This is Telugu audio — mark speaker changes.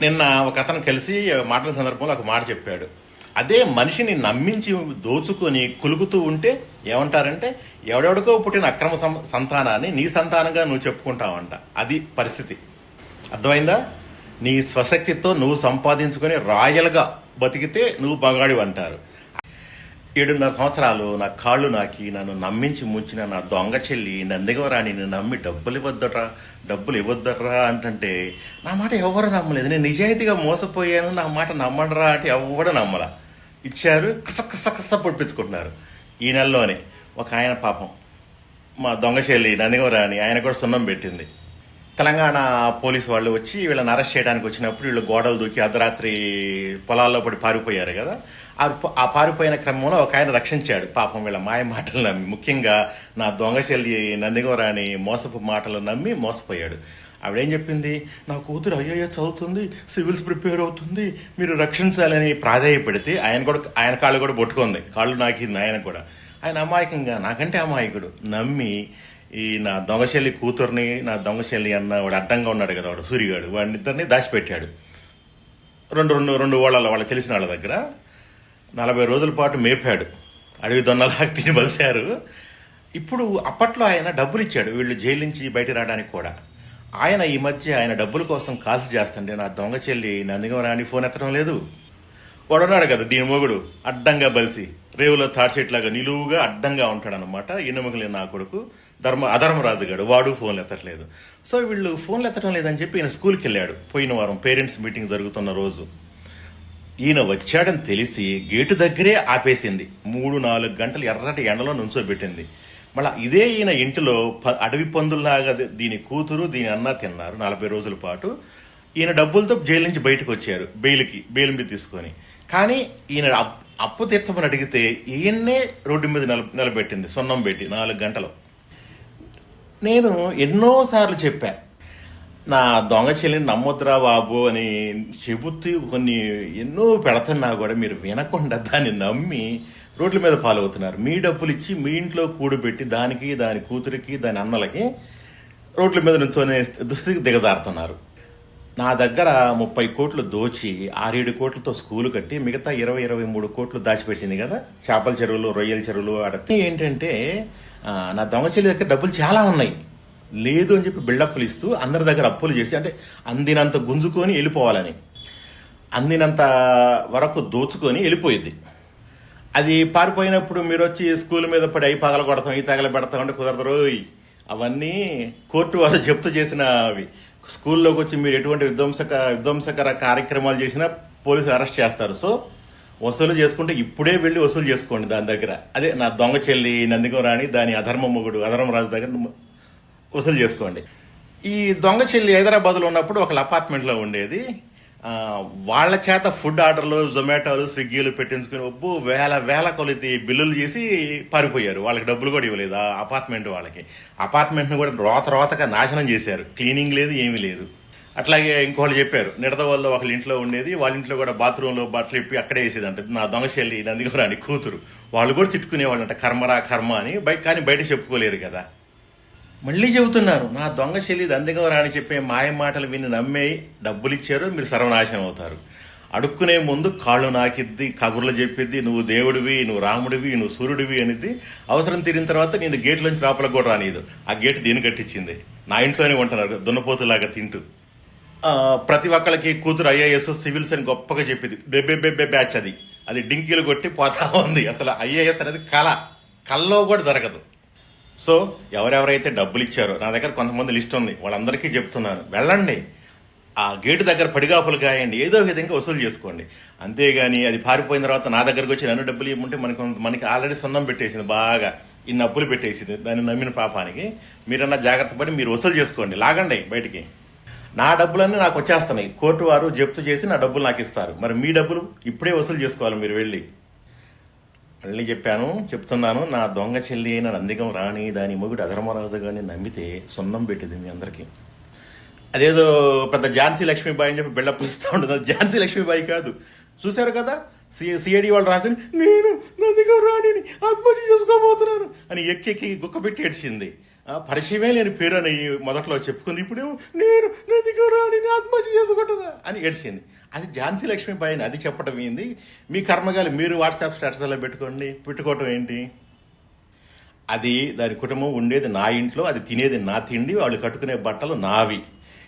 Speaker 1: నిన్న ఒక అతను కలిసి మాటల సందర్భంలో ఒక మాట చెప్పాడు. అదే మనిషిని నమ్మించి దోచుకొని కులుగుతూ ఉంటే ఏమంటారంటే ఎవడెవడికో పుట్టిన అక్రమ సం- సంతానాన్ని నీ సంతానంగా నువ్వు చెప్పుకుంటావంట. అది పరిస్థితి. అర్థమైందా? నీ స్వశక్తితో నువ్వు సంపాదించుకొని రాయల్గా బతికితే నువ్వు బగాడివి అంటారు ఏడున్నర సంవత్సరాలు నా కాళ్ళు నాకి నన్ను నమ్మించి ముంచిన నా దొంగ చెల్లి నందిగవరాణి నేను నమ్మి డబ్బులు ఇవ్వద్దట్రా డబ్బులు ఇవ్వద్దట్రా అంటే నా మాట ఎవరు నమ్మలేదు. నేను నిజాయితీగా మోసపోయాను నా మాట నమ్మడరా అంటే ఎవడు నమ్మలా. ఇచ్చారు కస కస కస పొడిపించుకుంటున్నారు ఈ నెలలోనే. ఒక ఆయన పాపం. మా దొంగ చెల్లి నందిగవరాణి ఆయన కూడా సున్నం పెట్టింది. తెలంగాణ పోలీసు వాళ్ళు వచ్చి వీళ్ళని అరెస్ట్ చేయడానికి వచ్చినప్పుడు వీళ్ళు గోడలు దూకి అర్ధరాత్రి పొలాల్లో పడి పారిపోయారు కదా. ఆ పారిపోయిన క్రమంలో ఒక ఆయన రక్షించాడు. పాపం వీళ్ళ మాయ మాటలు నమ్మి ముఖ్యంగా నా దొంగ చెల్లి నందిగోరాని మోసపు మాటలు నమ్మి మోసపోయాడు. ఆవిడేం చెప్పింది? నా కూతురు అయ్యయ్యో చదువుతుంది సివిల్స్ ప్రిపేర్ అవుతుంది మీరు రక్షించాలని ప్రాధాయపడితే ఆయన కూడా ఆయన కాళ్ళు కూడా పట్టుకుంది. కాళ్ళు నాకింది ఆయన కూడా. ఆయన అమాయకంగా నాకంటే అమాయకుడు నమ్మి ఈ నా దొంగశల్లి కూతుర్ని నా దొంగశల్లి అన్న వాడు అడ్డంగా ఉన్నాడు కదా వాడు సూరిగాడు. వాడిని ఇద్దరిని దాచిపెట్టాడు. రెండు రెండు రెండు వాళ్ళ వాళ్ళకి తెలిసిన వాళ్ళ దగ్గర నలభై రోజుల పాటు మేపాడు. అడవి దొన్నలాగా తిని బలిశారు ఇప్పుడు అప్పట్లో ఆయన డబ్బులు ఇచ్చాడు. వీళ్ళు జైలు నుంచి బయట రావడానికి కూడా. ఆయన ఈ మధ్య ఆయన డబ్బుల కోసం కాల్స్ చేస్తుంటే నా దొంగ చెల్లి నందిగం రాని ఫోన్ ఎత్తడం లేదు. వాడున్నాడు కదా దీని మొగుడు అడ్డంగా బలిసి రేవులో థర్డ్ షీట్ లాగా నిలువుగా అడ్డంగా ఉంటాడు అనమాట ఇనుమగలి నా కొడుకు ధర్మ అధర్మరాజు గాడు వాడు ఫోన్లు ఎత్తట్లేదు. సో వీళ్ళు ఫోన్లు ఎత్తడం లేదని చెప్పి ఈయన స్కూల్కి వెళ్ళాడు పోయిన వారం పేరెంట్స్ మీటింగ్ జరుగుతున్న రోజు. ఈయన వచ్చాడని తెలిసి గేటు దగ్గరే ఆపేసింది. మూడు నాలుగు గంటలు ఎర్రటి ఎండలో నుంచోబెట్టింది. మళ్ళా ఇదే ఈయన ఇంటిలో ప- అడవి పందుల్లాగా దీని కూతురు దీని అన్న తిన్నారు. నలభై రోజుల పాటు ఈయన డబ్బులతో జైలు నుంచి బయటకు వచ్చారు బెయిల్కి బెయిల్ మీద తీసుకొని. కానీ ఈయన అప్- అప్పు తీర్చమని అడిగితే ఈయన్నే రోడ్డు మీద నిల నిలబెట్టింది సున్నం పెట్టి నాలుగు గంటలు. నేను ఎన్నోసార్లు చెప్పా నా దొంగ చెల్లిని నమ్మొద్దురా బాబు అని చెబుతూ కొన్ని ఎన్నో పెడుతున్నా కూడా మీరు వినకుండా దాన్ని నమ్మి రోడ్ల మీద పాలవుతున్నారు. మీ డబ్బులు ఇచ్చి మీ ఇంట్లో కూడబెట్టి దానికి దాని కూతురికి దాని అన్నలకి రోడ్ల మీద నుంచొని దుస్థితికి దిగజారుతున్నారు. నా దగ్గర ముప్పై కోట్లు దోచి ఆరేడు కోట్లతో స్కూలు కట్టి మిగతా ఇరవై ఇరవై మూడు కోట్లు దాచిపెట్టింది కదా? చేపల చెరువులు రొయ్యల చెరువులు ఆడ ఏంటంటే నా దొంగ చెల్లి దగ్గర డబ్బులు చాలా ఉన్నాయి. లేదు అని చెప్పి బిల్డప్లు ఇస్తూ అందరి దగ్గర అప్పులు చేసి అంటే అందినంత గుంజుకొని వెళ్ళిపోవాలని అందినంత వరకు దోచుకొని వెళ్ళిపోయింది. అది పారిపోయినప్పుడు మీరు వచ్చి స్కూల్ మీద పడి అయి పగల కొడతాం ఈ తగల పెడతాం అంటే కుదరదు రోయ్. అవన్నీ కోర్టు వాళ్ళు జప్తు చేసిన అవి స్కూల్లోకి వచ్చి మీరు ఎటువంటి విధ్వంసక విధ్వంసకర కార్యక్రమాలు చేసినా పోలీసులు అరెస్ట్ చేస్తారు. సో వసూలు చేసుకుంటే ఇప్పుడే వెళ్ళి వసూలు చేసుకోండి దాని దగ్గర. అదే నా దొంగ చెల్లి నందిగం రాణి దాని అధర్మ మొగుడు అధర్మరాజు దగ్గర వసూలు చేసుకోండి. ఈ దొంగ చెల్లి హైదరాబాద్లో ఉన్నప్పుడు ఒక అపార్ట్మెంట్లో ఉండేది. వాళ్ళ చేత ఫుడ్ ఆర్డర్లు జొమాటోలు స్విగ్గీలు పెట్టించుకుని ఒప్పు వేల వేల కొలిది బిల్లులు చేసి పారిపోయారు. వాళ్ళకి డబ్బులు కూడా ఇవ్వలేదు ఆ అపార్ట్మెంట్ వాళ్ళకి. అపార్ట్మెంట్ని కూడా రోత రోతగా నాశనం చేశారు. క్లీనింగ్ లేదు ఏమీ లేదు. అట్లాగే ఇంకోళ్ళు చెప్పారు నిడద వాళ్ళు ఒకళ్ళ ఇంట్లో ఉండేది వాళ్ళ ఇంట్లో కూడా బాత్రూంలో బట్టలు ఇప్పి అక్కడే వేసేదంట. నా దొంగ చెల్లి నందిగోరాని కూతురు. వాళ్ళు కూడా తిట్టుకునేవాళ్ళంట కర్మరా కర్మ అని. బయట కానీ బయట చెప్పుకోలేరు కదా. మళ్ళీ చెబుతున్నారు నా దొంగ చెల్లి దందగవరా అని చెప్పే మాయ మాటలు విని నమ్మే డబ్బులు ఇచ్చారు మీరు సర్వనాశనం అవుతారు. అడుక్కునే ముందు కాళ్ళు నాకిద్ది కబుర్లు చెప్పిద్ది నువ్వు దేవుడివి నువ్వు రాముడివి నువ్వు సూర్యుడివి అనిద్ది. అవసరం తీరిన తర్వాత నేను గేట్లోంచి లోపల కూడా రానిదు ఆ గేట్ దీని కట్టించింది. నా ఇంట్లోనే ఉంటున్నారు దున్నపోతులాగా తింటూ. ప్రతి ఒక్కళ్ళకి కూతురు ఐఏఎస్ సివిల్స్ అని గొప్పగా చెప్పింది బెబ్బే బెబ్బే బ్యాచ్ అది. అది డింకీలు కొట్టి పోతా ఉంది. అసలు ఐఏఎస్ అనేది కళ. కల్లో కూడా జరగదు. సో ఎవరెవరైతే డబ్బులు ఇచ్చారో నా దగ్గర కొంతమంది లిస్ట్ ఉంది వాళ్ళందరికీ చెప్తున్నాను. వెళ్ళండి. ఆ గేటు దగ్గర పడిగాపులు కాయండి ఏదో విధంగా వసూలు చేసుకోండి. అంతేగాని అది పారిపోయిన తర్వాత నా దగ్గరకు వచ్చి నన్ను డబ్బులు ఇవ్వమంటే మనకు మనకి ఆల్రెడీ సొంతం పెట్టేసింది బాగా ఇన్ని అప్పులు పెట్టేసింది. దాన్ని నమ్మిన పాపానికి మీరన్నా జాగ్రత్త పడి మీరు వసూలు చేసుకోండి. లాగండి బయటికి. నా డబ్బులన్నీ నాకు వచ్చేస్తున్నాయి. కోర్టు వారు జప్తు చేసి నా డబ్బులు నాకు ఇస్తారు. మరి మీ డబ్బులు ఇప్పుడే వసూలు చేసుకోవాలి మీరు వెళ్ళి. మళ్ళీ చెప్పాను చెప్తున్నాను నా దొంగ చెల్లి అయిన నందిగం రాణి దాని మొగుడు అధర్మరాజు గారిని నమ్మితే సున్నం పెట్టింది మీ అందరికీ. అదేదో పెద్ద ఝాన్సీ లక్ష్మీబాయి అని చెప్పి బిల్డప్ ఇస్తూ ఉంటుంది. ఝాన్సీ లక్ష్మీబాయి కాదు. చూశారు కదా? సిఐడి వాళ్ళు రాకుని నేను నందిగం రాణిని ఆత్మహత్య చేసుకోబోతున్నాను అని ఎక్కి ఎక్కి గుక్క పెట్టి ఏడ్చింది. ఆ, పరిచయమే లేని పేరు అని మొదట్లో చెప్పుకుంది. ఇప్పుడేమో నేను నందిగం రాణిని ఆత్మహత్య చేసుకుంటున్నా అని ఏడ్చింది. అది ఝాన్సీ లక్ష్మీబాయిని అది చెప్పడం ఏంది? మీ కర్మగాలి మీరు వాట్సాప్ స్టేటస్లో పెట్టుకోండి. పెట్టుకోవటం ఏంటి? అది దాని కుటుంబం ఉండేది నా ఇంట్లో అది తినేది నా తిండి వాళ్ళు కట్టుకునే బట్టలు నావి.